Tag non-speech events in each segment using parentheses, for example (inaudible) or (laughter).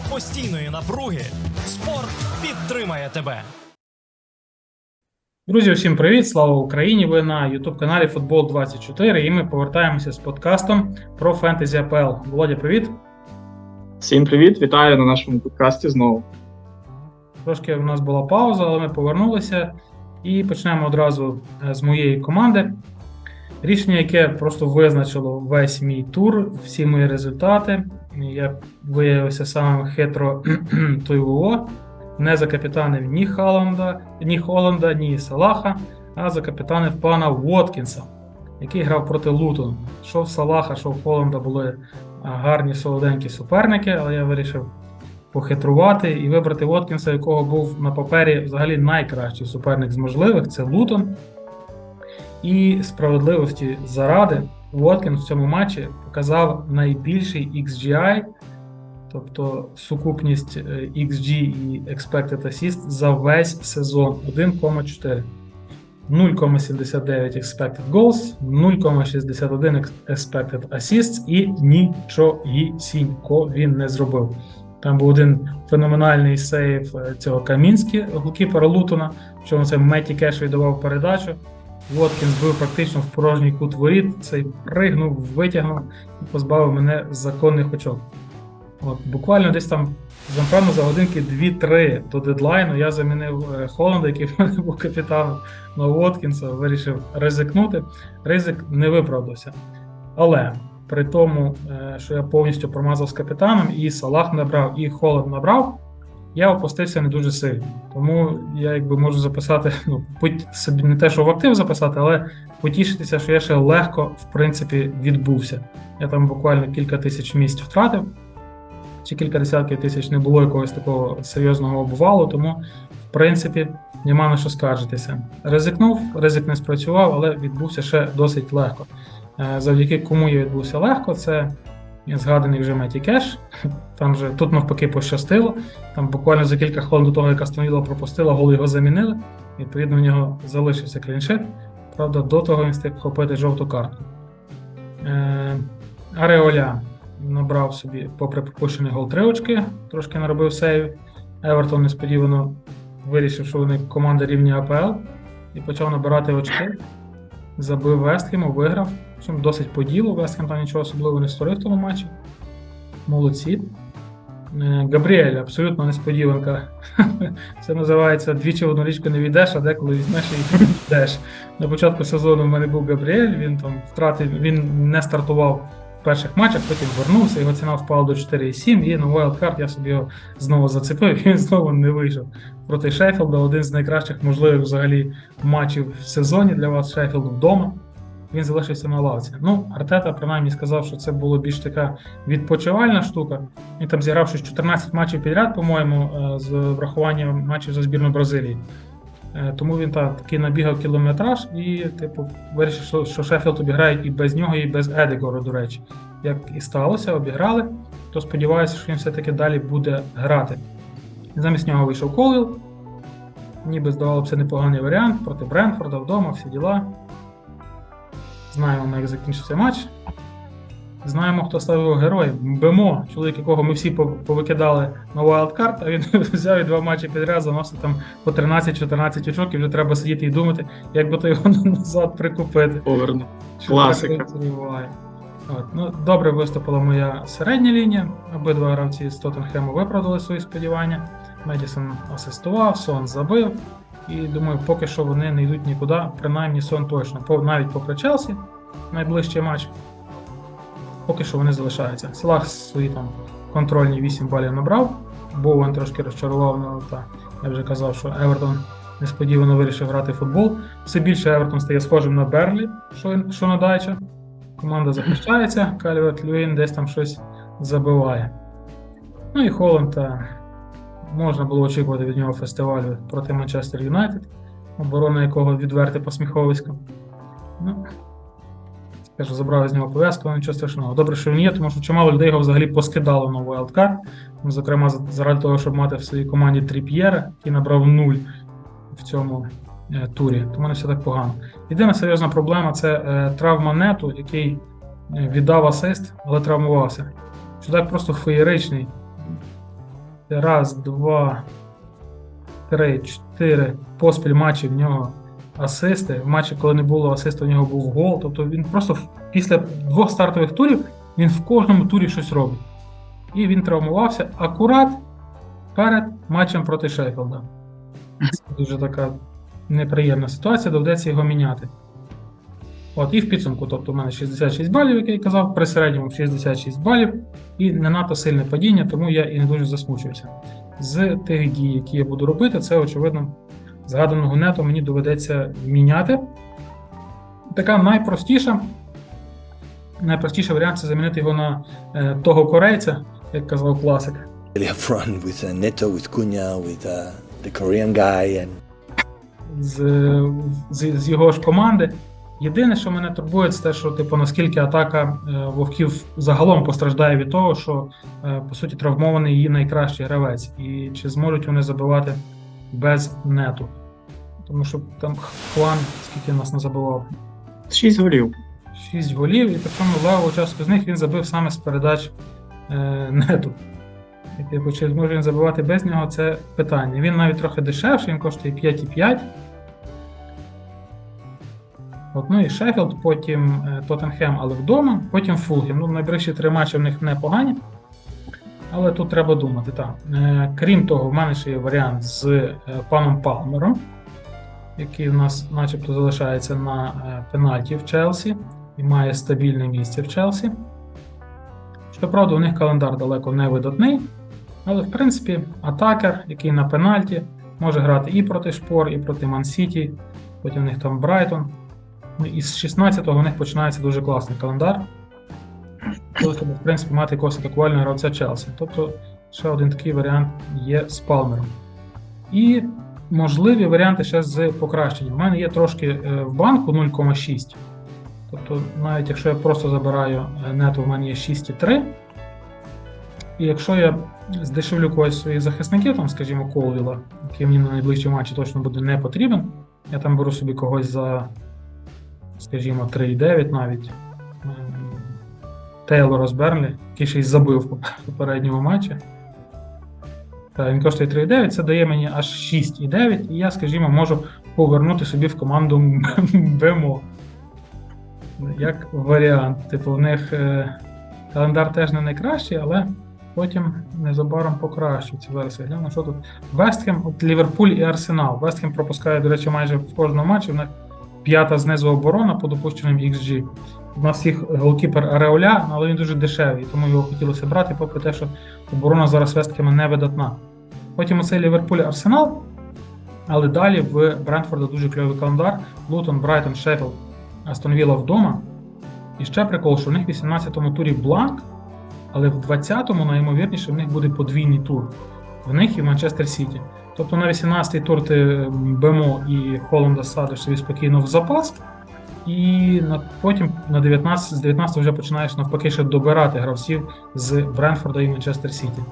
Серед постійної напруги спорт підтримає тебе. Друзі, усім привіт! Слава Україні! Ви на youtube каналі Футбол 24 і ми повертаємося з подкастом про фентезі АПЛ. Володя, привіт! Всім привіт, вітаю на нашому подкасті знову. Трошки в нас була пауза, але ми повернулися і почнемо одразу е, з моєї команди. Рішення, яке просто визначило весь мій тур, всі мої результати. Я виявився самим хитро (clears throat) ТО. Не закапітанив ні Халанда, ні Холланда, ні Салаха, а закапітанив пана Воткінса, який грав проти Лутон. Що в Салаха, що в Холланда були гарні солоденькі суперники, але я вирішив похитрувати і вибрати Воткінса, якого був на папері взагалі найкращий суперник з можливих це Лутон. І справедливості заради Воткінс в цьому матчі показав найбільший XGI, тобто сукупність е, XG і Expected Assist за весь сезон 1,4. 0,79 expected goals, 0,61 expected assists і нічогісінько він не зробив. Там був один феноменальний сейв е, цього Камінські, голкіпера Лутона, що це Меті Кеш віддавав передачу. Воткінс бив практично в порожній кут воріт, цей пригнув, витягнув і позбавив мене законних очок. От, Буквально десь там напевно, за годинки 2-3 до дедлайну я замінив е, Холланда, який в мене був капітаном на Воткінса, вирішив ризикнути. Ризик не виправдався. Але при тому, е, що я повністю промазав з капітаном, і Салах набрав, і Холланд набрав, я опустився не дуже сильно. Тому я якби можу записати, (laughs) ну, собі не те, що в актив записати, але потішитися, що я ще легко, в принципі, відбувся. Я там буквально кілька тисяч місць втратив, чи кілька десятків тисяч не було якогось такого серйозного обвалу, тому, в принципі, нема на що скаржитися. Ризикнув, ризик не спрацював, але відбувся ще досить легко. Е, завдяки кому я відбувся легко, це згаданий вже Меті Кеш. Там же тут навпаки пощастило. Там буквально за кілька хвилин до того, як Астонвіла пропустила, гол його замінили. Відповідно, в нього залишився кліншит. Правда, до того він встиг вхопити жовту картку. Е, Ареоля набрав собі, попри пропущений гол три очки, трошки наробив сейв. Евертон несподівано вирішив, що вони команда рівня АПЛ і почав набирати очки. Забив Вестхему, виграв. Причому досить по ділу. Вестхем там нічого особливого не створив в тому матчі. Молодці. Е, Габріель, абсолютно несподіванка. (laughs) Це називається двічі в одну річку не війдеш, а деколи візьмеш і йдеш. На початку сезону в мене був Габріель, він там втратив, він не стартував в перших матчах, потім вернувся, його ціна впала до 4,7, і на Wildcard я собі його знову зацепив, (laughs) він знову не вийшов. Проти Шеффілда один з найкращих можливих взагалі матчів в сезоні для вас Шеффілд вдома. Він залишився на лавці. Ну, Артета принаймні сказав, що це було більш така відпочивальна штука. Він там зіграв щось 14 матчів підряд, по-моєму, е, з врахуванням матчів за збірну Бразилії. Е, Тому він так, такий набігав кілометраж і, типу, вирішив, що, Шеффілд обіграють і без нього, і без Едегору, до речі. Як і сталося, обіграли, то сподіваюся, що він все-таки далі буде грати. Замість нього вийшов Колвіл. Ніби здавалося непоганий варіант проти Бренфорда вдома, всі діла. Знаємо, як закінчився матч. Знаємо, хто став його героєм. Бемо, чоловік, якого ми всі повикидали на Wildcard, а він (laughs) взяв і два матчі підряд, заносив там по 13-14 очок, і вже треба сидіти і думати, як би то його (laughs) назад прикупити. Поверну. Класика. От. Ну, добре виступила моя середня лінія. Обидва гравці з Тоттенхему виправдали свої сподівання. Медісон асистував, Сон забив. І думаю, поки що вони не йдуть нікуди, принаймні сон точно. Навіть попри Челсі, найближчий матч. Поки що вони залишаються. Салах свої там контрольні 8 балів набрав. Боуен трошки розчарував, ну та я вже казав, що Евертон несподівано вирішив грати в футбол. Все більше Евертон стає схожим на Берлі, що, що на дайче. Команда захищається, Кальверт Люїн десь там щось забиває. Ну і Холланд та можна було очікувати від нього фестивалю проти Манчестер Юнайтед, оборона якого відверте посміховисько. Ну, скажу, забрав з нього пов'язку, але нічого страшного. Добре, що він є, тому що чимало людей його взагалі поскидало на Wildcard. Ну, Зокрема, заради того, щоб мати в своїй команді Тріп'єра, який набрав нуль в цьому е, турі. Тому не все так погано. Єдина серйозна проблема це е, травма нету, який е, віддав асист, але травмувався. Чудак просто феєричний. Раз, два, три, чотири поспіль матчі в нього асисти. В матчі, коли не було асисту, в нього був гол. Тобто він просто після двох стартових турів він в кожному турі щось робить. І він травмувався акурат перед матчем проти Шеффілда. Це дуже така неприємна ситуація, доведеться його міняти. От, і в підсумку, тобто, у мене 66 балів, як я казав, при середньому 66 балів, і не надто сильне падіння, тому я і не дуже засмучуюся. З тих дій, які я буду робити, це, очевидно, згаданого нету мені доведеться міняти. Така найпростіша. Найпростіший варіант це замінити його на е, того корейця, як казав класик. really up front with Neto, with Cunha, with the Korean guy, з, з, з його ж команди. Єдине, що мене турбує, це те, що типу, наскільки атака е, вовків загалом постраждає від того, що е, по суті травмований її найкращий гравець, і чи зможуть вони забивати без нету. Тому що там Хван, скільки нас не забивав, 6 голів. 6 голів, і причому леву частку з них він забив саме з передач е, нету. І типу, чи зможе він забивати без нього, це питання. Він навіть трохи дешевший, він коштує 5,5. От, ну і Шеффілд, потім е, Тоттенхем, але вдома, потім Фулгем. Ну, найближчі три матчі в них непогані. Але тут треба думати. Так. Е, крім того, в мене ще є варіант з е, паном Палмером, який у нас начебто залишається на пенальті в Челсі і має стабільне місце в Челсі. Щоправда, у них календар далеко не видатний, але в принципі атакер, який на пенальті, може грати і проти Шпор, і проти Ман-Сіті, потім у них там Брайтон. Ну, і з 16-го у них починається дуже класний календар. Треба, в принципі, мати якогось атакувального гравця Челсі. Тобто ще один такий варіант є з Палмером. І можливі варіанти ще з покращенням. У мене є трошки е, в банку 0,6. Тобто, навіть якщо я просто забираю е, нету, в мене є 6,3. І якщо я здешевлю когось своїх захисників, там, скажімо, Колвіла, який мені на найближчі матчі точно буде не потрібен, я там беру собі когось за, скажімо, 3,9 навіть. Тейлора з Берлі, який ще й забив в попередньому матчі. Та, він коштує 3,9, це дає мені аж 6,9, і я, скажімо, можу повернути собі в команду БМО. Як варіант. Типу, в них е, календар теж не найкращий, але потім незабаром покращується. Зараз я гляну, що тут. Вестхем, от Ліверпуль і Арсенал. Вестхем пропускає, до речі, майже в кожному матчі. В них п'ята знизу оборона по допущеним XG. У нас їх голкіпер Ареоля, але він дуже дешевий, тому його хотілося брати, попри те, що оборона зараз Вестхема не видатна. Потім оцей Ліверпуль Арсенал. Але далі в Брентфорда дуже кльовий календар. Лутон, Брайтон, Шеффілд, Астон Вілла вдома. І ще прикол, що в них в 18-му турі бланк, але в 20-му найімовірніше в них буде подвійний тур. В них і в Манчестер Сіті. Тобто на 18-й тур ти БМО і Холланда садиш собі спокійно в запас, і на, потім на 19, з 19 вже починаєш навпаки ще добирати гравців з Бренфорда і Манчестер Сіті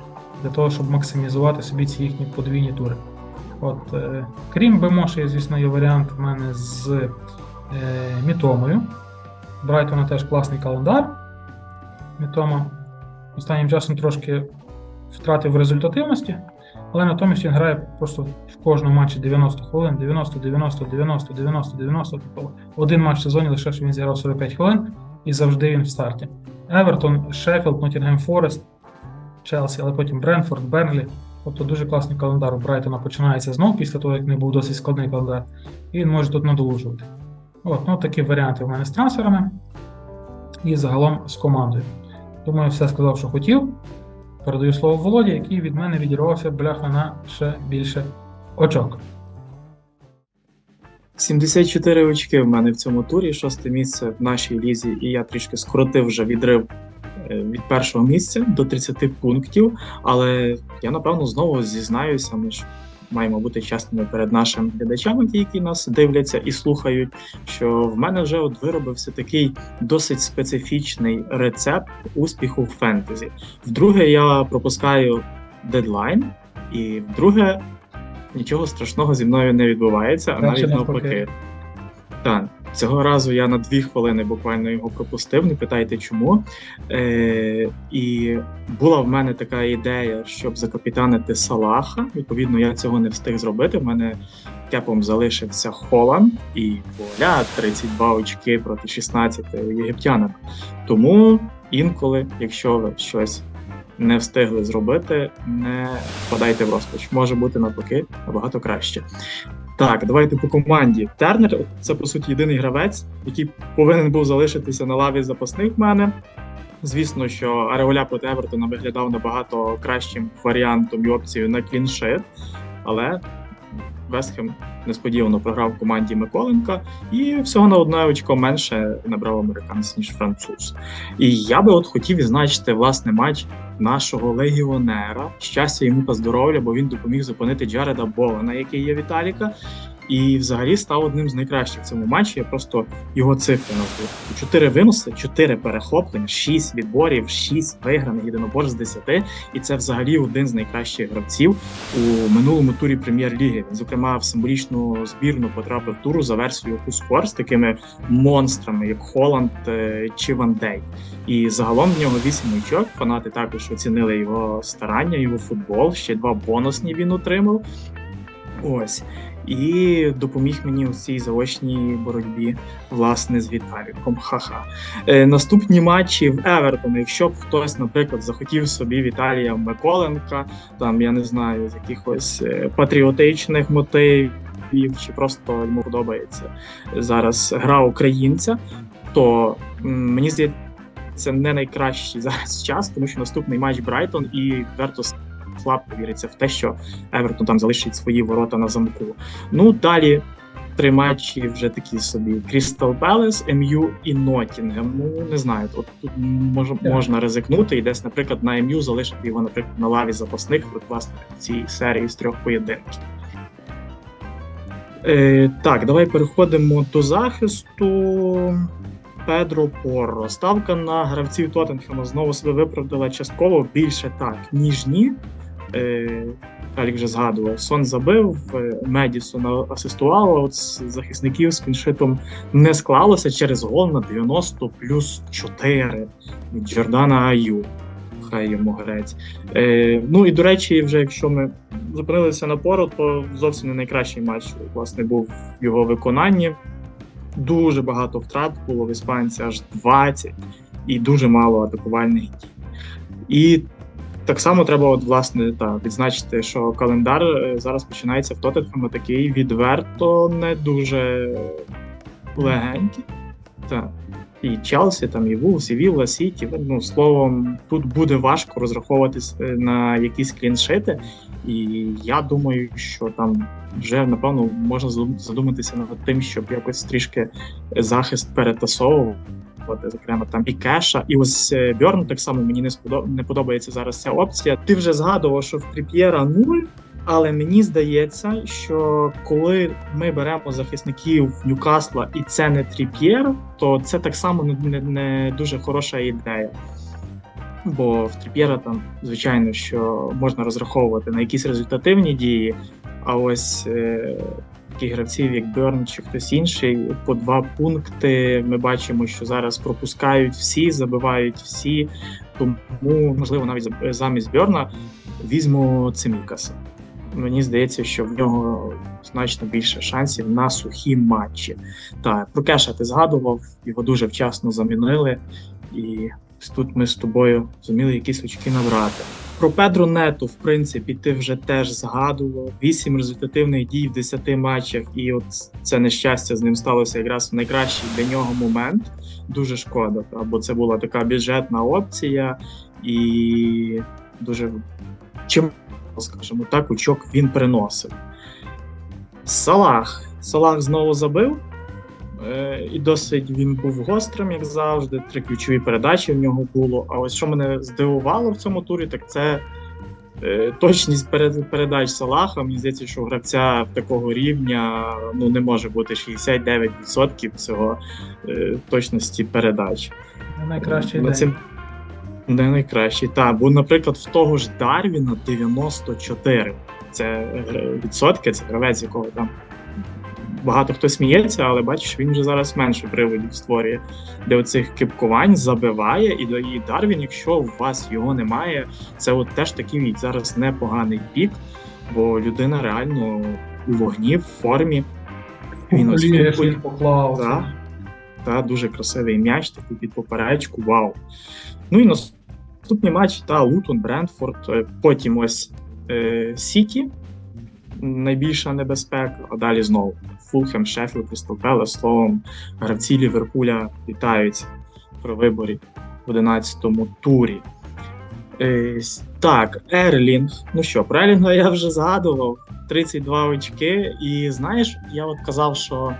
для того, щоб максимізувати собі ці їхні подвійні тури. От, е, крім БМО, ще звісно, є варіант в мене з е, Мітомою. Брайтона теж класний календар. Мітома останнім часом трошки втратив результативності, але натомість він грає просто в кожному матчі 90 хвилин, 90, 90, 90, 90, 90. Тобто один матч в сезоні лише що він зіграв 45 хвилин і завжди він в старті. Евертон, Шеффілд, Ноттінгем Форест, Челсі, але потім Бренфорд, Бернлі. Тобто дуже класний календар у Брайтона починається знов після того, як не був досить складний календар, і він може тут надолужувати. От, ну такі варіанти в мене з трансферами і загалом з командою. Думаю, все сказав, що хотів. Передаю слово Володі, який від мене відірвався бляха на ще більше очок. 74 очки в мене в цьому турі, шосте місце в нашій лізі, і я трішки скоротив вже відрив е, від першого місця до 30 пунктів. Але я напевно знову зізнаюся, ми ж маємо бути чесними перед нашими глядачами, ті, які нас дивляться і слухають. Що в мене вже от виробився такий досить специфічний рецепт успіху в фентезі. Вдруге, я пропускаю дедлайн, і вдруге, нічого страшного зі мною не відбувається, а навіть навпаки. Так, Цього разу я на дві хвилини буквально його пропустив, не питайте чому. Е, і була в мене така ідея, щоб закапітанити Салаха. Відповідно, я цього не встиг зробити. В мене кепом залишився Холанд і вуаля, 32 очки проти 16 у. Тому інколи, якщо ви щось не встигли зробити, не впадайте в розпач. Може бути навпаки набагато краще. Так, давайте по команді. Тернер це по суті єдиний гравець, який повинен був залишитися на лаві запасних в мене. Звісно, що Ареоля проти Евертона виглядав набагато кращим варіантом і опцією на кліншит, але Вестхем несподівано програв команді Миколенка і всього на одне очко менше набрав американець, ніж француз. І я би от хотів відзначити власне матч нашого легіонера. Щастя йому та здоров'я, бо він допоміг зупинити Джареда Бована, який є Віталіка. І взагалі став одним з найкращих в цьому матчі. Я просто його цифри назву. Чотири виноси, чотири перехоплення, шість відборів, шість виграних єдиноборств з десяти. І це взагалі один з найкращих гравців у минулому турі прем'єр-ліги. Він, зокрема, в символічну збірну потрапив туру за версією Кускор з такими монстрами, як Холланд е, чи Ван Дей. І загалом в нього вісім очок. Фанати також оцінили його старання, його футбол. Ще два бонусні він отримав. Ось. І допоміг мені у цій заочній боротьбі, власне, з Віталіком. Ха-ха. Е, наступні матчі в Евертона. Якщо б хтось, наприклад, захотів собі Віталія Миколенка, там я не знаю, з якихось е, патріотичних мотивів, чи просто йому подобається зараз гра українця, то м, мені здається, це не найкращий (laughs) зараз час, тому що наступний матч Брайтон і Верто слабко віриться в те, що Евертон там залишить свої ворота на замку. Ну далі три матчі вже такі собі: Крістал Пелес, МЮ і Ноттінгем. Ну не знаю, от тут мож, можна ризикнути і десь, наприклад, на МЮ залишити його, наприклад, на лаві запасних в цій серії з трьох поєдинків. Е, так, давай переходимо до захисту. Педро Порро. Ставка на гравців Тоттенхема знову себе виправдала частково більше так, ніж ні. Е, Алік вже згадував. Сон забив, е, Медісон асистував, от з захисників з кіншитом не склалося через гол на 90 плюс 4 від Джордана Аю. Хай йому грець. Е, ну і до речі, вже якщо ми зупинилися на пору, то зовсім не найкращий матч власне був в його виконанні. Дуже багато втрат було в іспанці, аж 20, і дуже мало атакувальних дій. І так само треба, от, власне, та, відзначити, що календар е, зараз починається в Тоттенхема такий відверто не дуже легенький. Так. І Челсі, там, і Вулс, і Вілла, Сіті. Ну, словом, тут буде важко розраховуватись е, на якісь кліншити. І я думаю, що там вже напевно можна задуматися над тим, щоб якось трішки захист перетасовувати. Зокрема, там і кеша, і ось е, Бьорн так само мені не сподоб... не подобається зараз ця опція. Ти вже згадував, що в Тріп'єра нуль, але мені здається, що коли ми беремо захисників Ньюкасла і це не Тріп'єр, то це так само не, не, не дуже хороша ідея. Бо в Тріп'єра там, звичайно, що можна розраховувати на якісь результативні дії, а ось е, таких гравців, як Берн чи хтось інший, по два пункти ми бачимо, що зараз пропускають всі, забивають всі. Тому, можливо, навіть замість Берна візьму Цимікаса. Мені здається, що в нього значно більше шансів на сухі матчі. Так, про Кеша ти згадував, його дуже вчасно замінили, і тут ми з тобою зуміли якісь очки набрати. Про Педро Нету, в принципі, ти вже теж згадував. Вісім результативних дій в 10 матчах, і от це нещастя з ним сталося якраз в найкращий для нього момент. Дуже шкода, бо це була така бюджетна опція, і дуже чим, скажімо так, очок він приносив. Салах. Салах знову забив. Е, І досить він був гострим, як завжди. Три ключові передачі в нього було. А ось що мене здивувало в цьому турі, так це е, точність передач Салаха. Мені здається, що гравця такого рівня ну, не може бути 69% цього е, точності передач. Не найкращий На день. цим не найкращий. Так, бо, наприклад, в того ж Дарвіна 94. Це відсотки, це гравець, якого там багато хто сміється, але бачиш, він вже зараз менше приводів створює для оцих кипкувань, забиває і дає Дарвін, якщо у вас його немає, це от теж такий зараз непоганий пік, бо людина реально у вогні, в формі. Він ось поклав. Так. Та дуже красивий м'яч, такий під поперечку. Вау. Ну і наступний матч та Лутон, Брентфорд. е, Потім ось е, Сіті. Найбільша небезпека, а далі знову Фулхем, Шеффілд, Крістал Пелес. Словом, гравці Ліверпуля вітаються при виборі в 11-му турі. Е, так, Ерлінг. Ну що, про Ерлінга я вже згадував. 32 очки. І знаєш, я от казав, що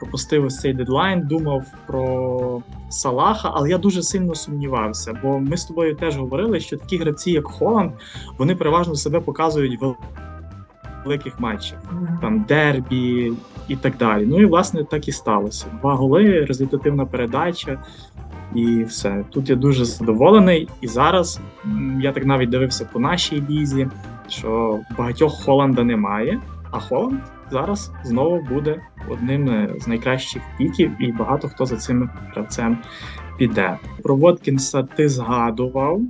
пропустив ось цей дедлайн, думав про Салаха, але я дуже сильно сумнівався, бо ми з тобою теж говорили, що такі гравці, як Холланд, вони переважно себе показують в великих матчах, там дербі і так далі. Ну і власне так і сталося. Два голи, результативна передача. І все. Тут я дуже задоволений. І зараз я так навіть дивився по нашій лізі, що багатьох Холланда немає, а Холланд зараз знову буде одним е, з найкращих піків, і багато хто за цим гравцем піде. Про Воткінса ти згадував.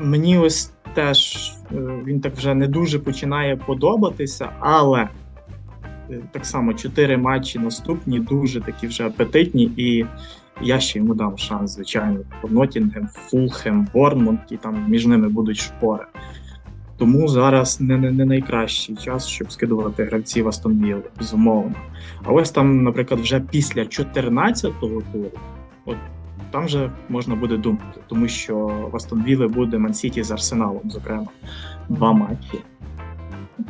Мені ось теж е, він так вже не дуже починає подобатися, але е, так само чотири матчі наступні, дуже такі вже апетитні, і я ще йому дам шанс, звичайно. Нотінгем, Фулхем, Борнмунд, і там між ними будуть шпори. Тому зараз не, не, не найкращий час, щоб скидувати гравців Астон Вілли, безумовно. А ось там, наприклад, вже після 14-го туру, от там вже можна буде думати, тому що в Астон Вілли буде Ман-Сіті з Арсеналом, зокрема, два матчі.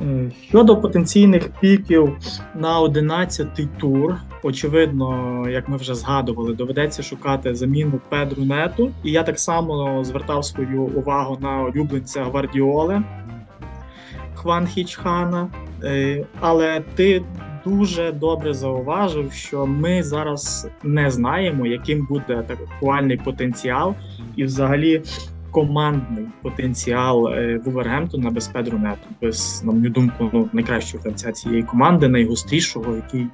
Е, Щодо потенційних піків на 11-й тур, очевидно, як ми вже згадували, доведеться шукати заміну Педру Нету. І я так само звертав свою увагу на улюбленця Гвардіоли Хван Хічхана. Е, Але ти дуже добре зауважив, що ми зараз не знаємо, яким буде атакувальний потенціал. І взагалі командний потенціал е, Вулвергемптона без Педру Нету, без, на мою думку, ну, найкращого гравця цієї команди, найгострішого, який,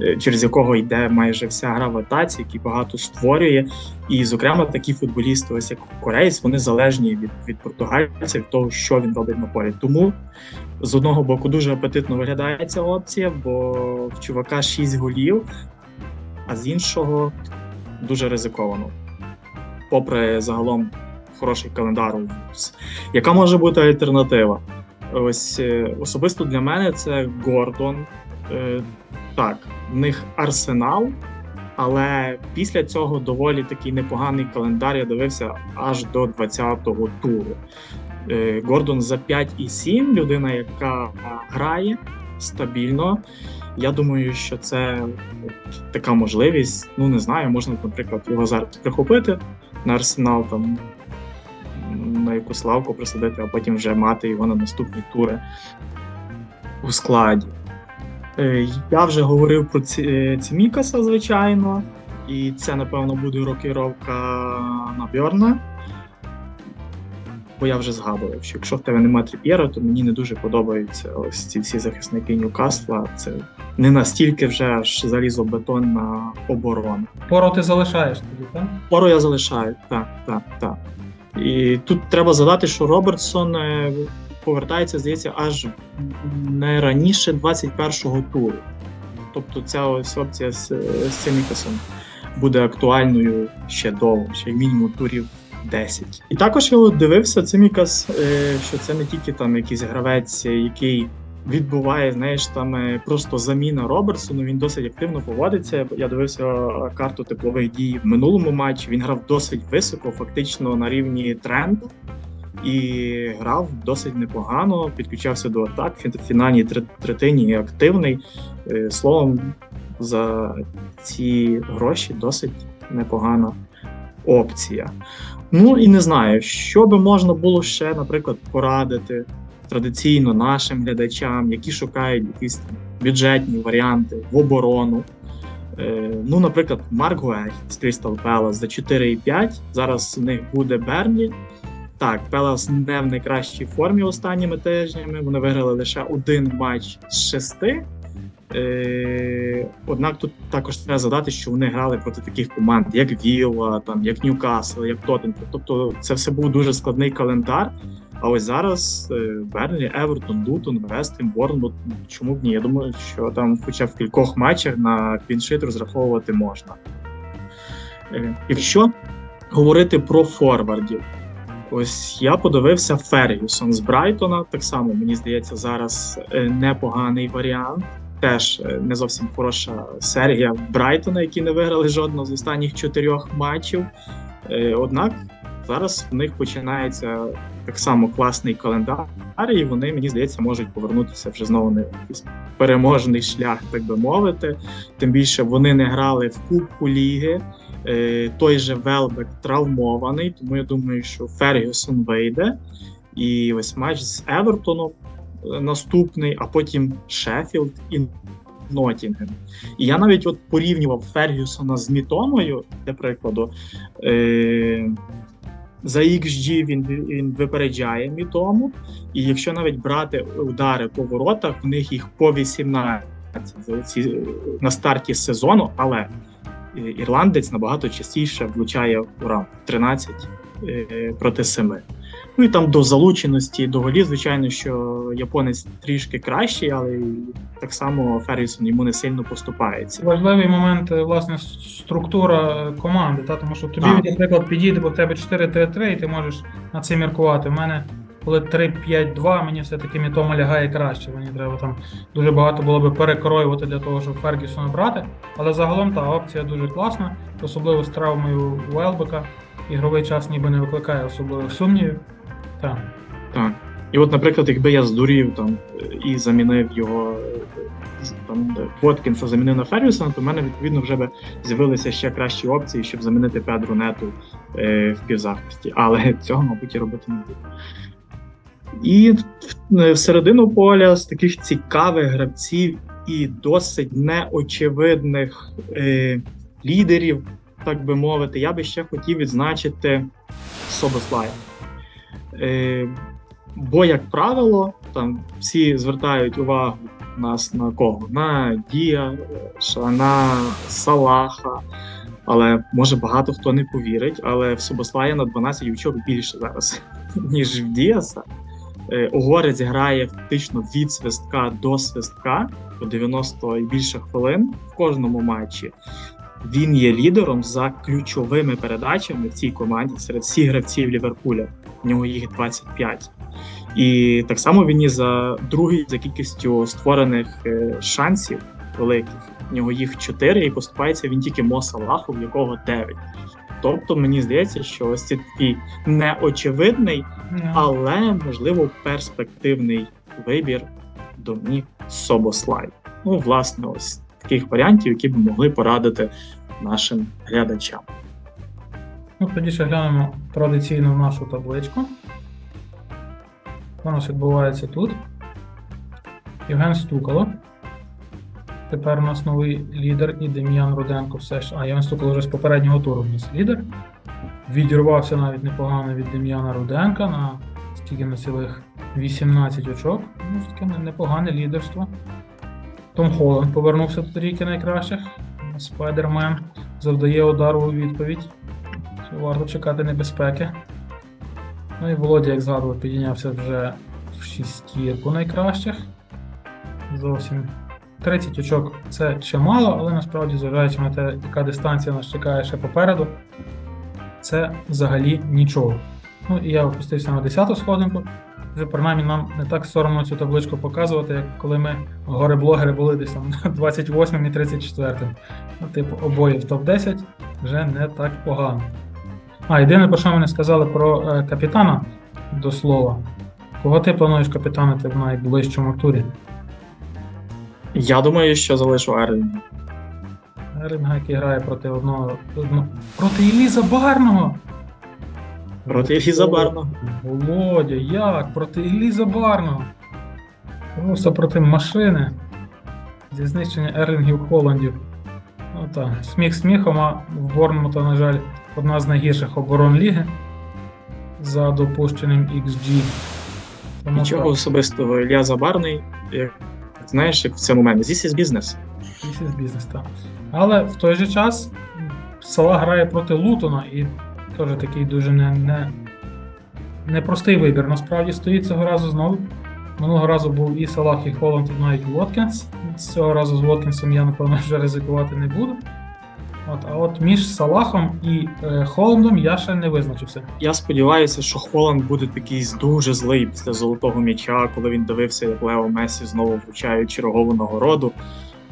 е, через якого йде майже вся гра в атаці, який багато створює. І, зокрема, такі футболісти, ось як Кореєць, вони залежні від, від португальця, від того, що він робить на полі. Тому з одного боку дуже апетитно виглядає ця опція, бо в чувака 6 голів, а з іншого дуже ризиковано. Попри загалом хороший календар. Яка може бути альтернатива? Ось е, особисто для мене це Гордон. Е, Так, в них арсенал, але після цього доволі такий непоганий календар. Я дивився аж до 20-го туру. Е, Гордон за 5,7, людина, яка грає стабільно. Я думаю, що це така можливість. Ну не знаю, можна, наприклад, його зараз прихопити на арсенал там на якусь лавку присадити, а потім вже мати його на наступні тури у складі. Е, Я вже говорив про ці, е, Цімікаса, звичайно, і це, напевно, буде рокіровка на Бьорна. Бо я вже згадував, що якщо в тебе немає трип'єра, то мені не дуже подобаються ось ці всі захисники Ньюкасла. Це не настільки вже аж залізобетонна оборона. Пору ти залишаєш тоді, так? Пору я залишаю, так, так, так. І тут треба згадати, що Робертсон е, повертається, здається, аж не раніше 21-го туру. Тобто ця ось опція з, з Цимікасом буде актуальною ще довго, ще мінімум турів 10. І також я дивився Цимікас, е, що це не тільки там якийсь гравець, який відбуває, знаєш, там е, просто заміна Робертсону. Він досить активно поводиться. Я дивився е, карту теплових дій в минулому матчі. Він грав досить високо, фактично на рівні тренду. І грав досить непогано, підключався до атак в фінальній третині активний. Е, Словом, за ці гроші досить непогана опція. Ну і не знаю, що би можна було ще, наприклад, порадити традиційно нашим глядачам, які шукають якісь бюджетні варіанти в оборону. Е, ну, наприклад, Марк Гуель з Crystal Palace за 4,5. Зараз у них буде Бернлі. Так, Пелас не в найкращій формі останніми тижнями. Вони виграли лише один матч з шести. Е, однак тут також треба задати, що вони грали проти таких команд, як Вілла, там, як Ньюкасл, як Тоттенхем. Тобто це все був дуже складний календар. А ось зараз е, Бернлі, Евертон, Лутон, Вестем, Борнмут. Чому б ні? Я думаю, що там, хоча в кількох матчах на кліншит розраховувати можна. Е, Якщо говорити про форвардів, ось я подивився Фергюсон з Брайтона. Так само, мені здається, зараз е, непоганий варіант. Теж не зовсім хороша серія Брайтона, які не виграли жодного з останніх чотирьох матчів. Однак зараз в них починається так само класний календар, і вони, мені здається, можуть повернутися вже знову на якийсь переможний шлях, так би мовити. Тим більше вони не грали в Кубку Ліги. Е, Той же Велбек травмований, тому я думаю, що Фергюсон вийде. І ось матч з Евертоном е, наступний, а потім Шеффілд і Нотінгем. І я навіть от порівнював Фергюсона з Мітомою, для прикладу. Е, за XG він, він випереджає Мітому, і якщо навіть брати удари по воротах, в них їх по 18 за ці, на старті сезону, але е, ірландець набагато частіше влучає у рам 13 е, проти 7. Ну і там до залученості, до голів, звичайно, що японець трішки кращий, але так само Фергюсон йому не сильно поступається. Важливий момент, е, власне, структура команди, та, тому що тобі, Так. наприклад, підійде, бо в тебе 4-3-3, і ти можеш на це міркувати. У мене коли 3-5-2, мені все-таки Мітома лягає краще. Мені треба там дуже багато було би перекроювати для того, щоб Фергюсона брати. Але загалом та опція дуже класна, особливо з травмою Уелбека. Ігровий час ніби не викликає особливих сумнівів. Так. Так. І от, наприклад, якби я здурів там і замінив його е, там де Воткінса замінив на Фервісона, то в мене відповідно вже би з'явилися ще кращі опції, щоб замінити Педру Нету е, в півзахисті. Але (laughs) цього, мабуть, і робити не буду. І в- е, поля з таких цікавих гравців і досить неочевидних е, лідерів, так би мовити, я би ще хотів відзначити Собослая. Е, бо, як правило, там всі звертають увагу нас на кого? На Дія, на Салаха. Але може багато хто не повірить, але в Собослая на 12 очок більше зараз, (laughs) ніж в Діаса. Е, Угорець грає фактично від свистка до свистка по 90 і більше хвилин в кожному матчі. Він є лідером за ключовими передачами в цій команді серед всіх гравців Ліверпуля. В нього їх 25. І так само він і за другий за кількістю створених е, шансів великих. В нього їх 4, і поступається він тільки Мо Салаху, в якого 9. Тобто мені здається, що ось це такий неочевидний, але можливо перспективний вибір Домнік Собослай. Ну, власне, ось таких варіантів, які б могли порадити нашим глядачам. Ну, тоді ще глянемо традиційно нашу табличку. Що нас відбувається тут? Євген Стукало. Тепер у нас новий лідер і Дем'ян Руденко все ж. А Євген Стукало вже з попереднього туру у нас лідер. Відірвався навіть непогано від Дем'яна Руденка на скільки на цілих 18 очок. Ну, таке непогане лідерство. Том Холланд повернувся до трійки найкращих. Спайдермен завдає удару у відповідь. Варто чекати небезпеки. Ну і Володя, як згадував, підійнявся вже в шістірку найкращих. Зовсім 30 очок це чимало, але насправді, зважаючи на те, яка дистанція нас чекає ще попереду, це взагалі нічого. Ну і я опустився на 10-ту сходинку. Вже принаймні нам не так соромно цю табличку показувати, як коли ми горе-блогери були десь там 28 і 34. Ну, типу, обоє в топ-10 вже не так погано. А, єдине, про що мене сказали про е, капітана до слова. Кого ти плануєш капітанити в найближчому турі? Я думаю, що залишу Ерлінга. Ринга, який грає проти одного. одно- проти Іліза Барного! Проти Ельгіза Барна. Володя, як? Проти Іліза Барного. Просто проти машини. Зі знищення Ерлінгів Холландів. Ну так, сміх сміхом, а в Борнмута, на жаль, одна з найгірших оборон ліги за допущеним XG. Тому Нічого так. особистого. Ілля Забарний, як знаєш, як в цьому мене. This is business. This is business, так. Але в той же час м, Сала грає проти Лутона і теж такий дуже не, не, непростий вибір. Насправді стоїть цього разу знову. Минулого разу був і Салах, і Холланд, і навіть Воткінс. З цього разу з Воткінсом я, напевно, вже ризикувати не буду. От, а от між Салахом і е, Холландом я ще не визначився. Я сподіваюся, що Холланд буде такий дуже злий після золотого м'яча, коли він дивився, як Лео Месі знову вручають чергову нагороду,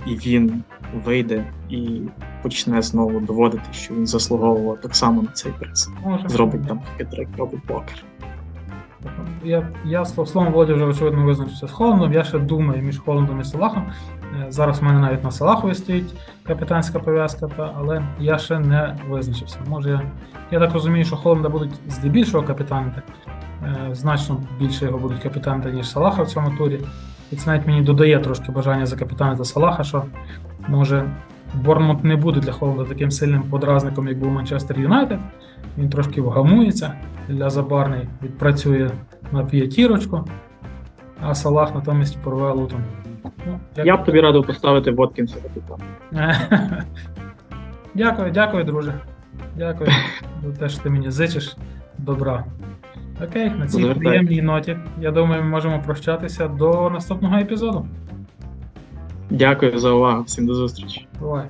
і він вийде і почне знову доводити, що він заслуговував так само на цей приз. Може, Зробить там хитрик, робить покер. Я, я словом Володя вже очевидно визначився з Холландом. Я ще думаю між Холландом і Салахом. Е, Зараз в мене навіть на Салахові стоїть капітанська пов'язка, але я ще не визначився. Може, я, я так розумію, що Холланда будуть здебільшого капітанити. Е, Значно більше його будуть капітанити, ніж Салаха в цьому турі. І це навіть мені додає трошки бажання за закапітанити Салаха, що може Борнмут не буде для Холланда таким сильним подразником, як був Манчестер Юнайтед. Він трошки вгамується для забарний, відпрацює на п'ятірочку, а Салах натомість порве лутом. Я б тобі радив поставити Воткінса. (laughs) Дякую, дякую, друже. Дякую за те, що ти мені зичиш добра. Окей, на цій приємній ноті. Я думаю, ми можемо прощатися до наступного епізоду. Дякую за увагу. Всім до зустрічі. Бувай.